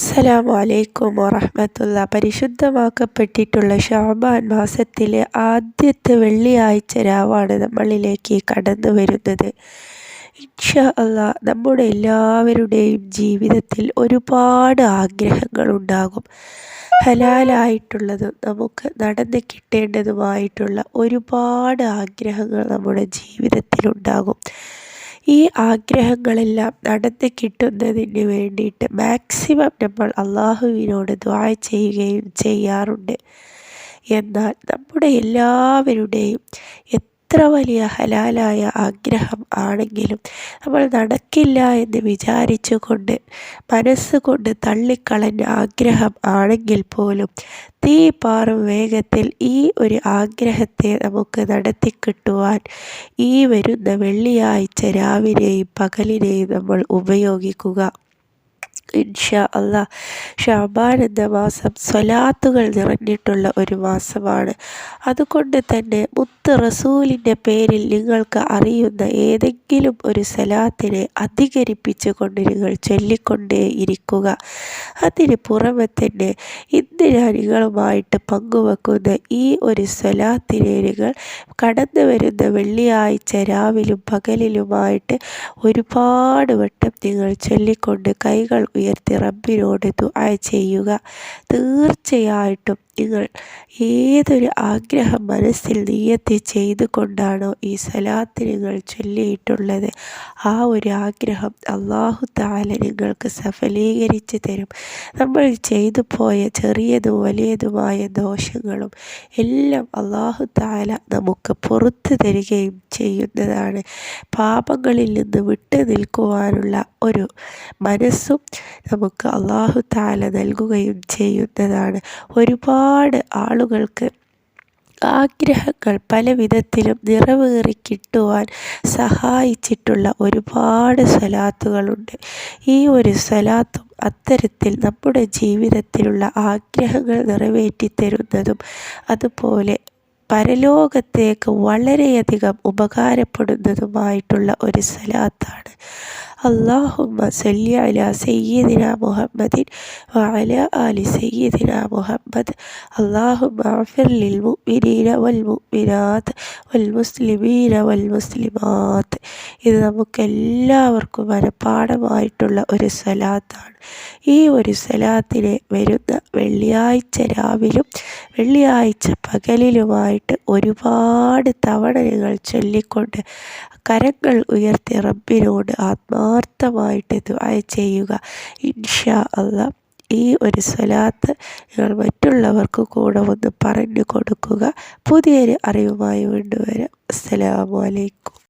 അസ്സലാമു അലൈക്കും വറഹമത്തുള്ള. പരിശുദ്ധമാക്കപ്പെട്ടിട്ടുള്ള ഷാബാൻ മാസത്തിലെ ആദ്യത്തെ വെള്ളിയാഴ്ച രാവാണ് നമ്മളിലേക്ക് കടന്നു വരുന്നത്. ഇൻഷാ അല്ല നമ്മുടെ എല്ലാവരുടെയും ജീവിതത്തിൽ ഒരുപാട് ആഗ്രഹങ്ങളുണ്ടാകും. ഹലാലായിട്ടുള്ളതും നമുക്ക് നടന്ന് കിട്ടേണ്ടതുമായിട്ടുള്ള ഒരുപാട് ആഗ്രഹങ്ങൾ നമ്മുടെ ജീവിതത്തിലുണ്ടാകും. ഈ ആഗ്രഹങ്ങളെല്ലാം നടന്ന് കിട്ടുന്നതിന് വേണ്ടിയിട്ട് മാക്സിമം നമ്മൾ അള്ളാഹുവിനോട് ദ്വാ ചെയ്യുകയും ചെയ്യാറുണ്ട്. എന്നാൽ നമ്മുടെ എല്ലാവരുടെയും എത്ര വലിയ ഹലാലായ ആഗ്രഹം ആണെങ്കിലും നമ്മൾ നടക്കില്ല എന്ന് വിചാരിച്ചു കൊണ്ട് മനസ്സുകൊണ്ട് തള്ളിക്കളഞ്ഞ ആഗ്രഹം ആണെങ്കിൽ പോലും തീ പാറും വേഗത്തിൽ ഈ ഒരു ആഗ്രഹത്തെ നമുക്ക് നടത്തി കിട്ടുവാൻ ഈ വരുന്ന വെള്ളിയാഴ്ച രാവിലെയും പകലിനെയും നമ്മൾ ഉപയോഗിക്കുക. ഇൻഷാ അല്ല. ഷാബാൻ എന്ന മാസം സ്വലാത്തുകൾ നിറഞ്ഞിട്ടുള്ള ഒരു മാസമാണ്. അതുകൊണ്ട് തന്നെ മുത്ത് റസൂലിന്റെ പേരിൽ നിങ്ങൾക്ക് അറിയുന്ന ഏതെങ്കിലും ഒരു സലാത്തിനെ അധികരിപ്പിച്ചു കൊണ്ട് നിങ്ങൾ ചൊല്ലിക്കൊണ്ടേ ഇരിക്കുക. അതിന് പുറമെ തന്നെ ഇന്ന് ഞാൻ നിങ്ങളുമായിട്ട് പങ്കുവെക്കുന്ന ഈ ഒരു സ്വലാത്തിനെ നിങ്ങൾ കടന്നു വരുന്ന വെള്ളിയാഴ്ച രാവിലും പകലിലുമായിട്ട് ഒരുപാട് വട്ടം നിങ്ങൾ ചൊല്ലിക്കൊണ്ട് കൈകൾ ഉയർത്തി റബ്ബിനോട് ദുആ ചെയ്യുക. തീർച്ചയായിട്ടും നിങ്ങൾ ഏതൊരു ആഗ്രഹം മനസ്സിൽ നീയത്ത് ചെയ്തു കൊണ്ടാണോ ഈ സലാത്ത് നിങ്ങൾ ചൊല്ലിയിട്ടുള്ളത്? ആ ഒരു ആഗ്രഹം അള്ളാഹു താല നിങ്ങൾക്ക് സഫലീകരിച്ച് തരും. നമ്മൾ ചെയ്തു പോയ ചെറിയതും വലിയതുമായ ദോഷങ്ങളും എല്ലാം അള്ളാഹു താല നമുക്ക് പുറത്തു തരികയും ചെയ്യുന്നതാണ്. പാപങ്ങളിൽ നിന്ന് വിട്ടു നിൽക്കുവാനുള്ള ഒരു മനസ്സും നമുക്ക് അള്ളാഹു താല നൽകുകയും ചെയ്യുന്നതാണ്. ഒരുപാട് ആളുകൾക്ക് ആഗ്രഹങ്ങൾ പല വിധത്തിലും നിറവേറി കിട്ടുവാൻ സഹായിച്ചിട്ടുള്ള ഒരുപാട് സ്വലാത്തുകളുണ്ട് ഈ ഒരു സ്വലാത്തും അത്തരത്തിൽ നമ്മുടെ ജീവിതത്തിലുള്ള ആഗ്രഹങ്ങൾ നിറവേറ്റി തരുന്നതും അതുപോലെ പരലോകത്തേക്ക് വളരെയധികം ഉപകാരപ്പെടുന്നതുമായിട്ടുള്ള ഒരു സ്വലാത്താണ് അള്ളാഹുമ്മ സല്ലി അല സയ്യിദിന മുഹമ്മദിൻ വഅല ആലി സയ്യിദിന മുഹമ്മദ്. അള്ളാഹുമ്മ അഫിർ ലിൽ മുഅ്മിനീന വൽ മുഅ്മിനാത്ത് വൽ മുസ്ലിമീന വൽ മുസ്ലിമാത്ത് ഇത് നമുക്കെല്ലാവർക്കും മനഃപ്പാടമായിട്ടുള്ള ഒരു സ്വലാത്താണ് ഈ ഒരു സ്വലാത്തിനെ വരുന്ന വെള്ളിയാഴ്ച രാവിലും വെള്ളിയാഴ്ച പകലിലുമായിട്ട് ഒരുപാട് തവണ നിങ്ങൾ ചൊല്ലിക്കൊണ്ട് കരങ്ങൾ ഉയർത്തി റബ്ബിനോട് ആത്മാർത്ഥമായിട്ട് ദുആ ചെയ്യുക. ഇൻഷാ അല്ല ഈ ഒരു സ്വലാത്ത് നിങ്ങൾ മറ്റുള്ളവർക്ക് കൂടെ ഒന്ന് പറഞ്ഞു കൊടുക്കുക. പുതിയൊരു അറിവുമായി വീണ്ടും വരാം. അസ്സലാമു അലൈക്കും.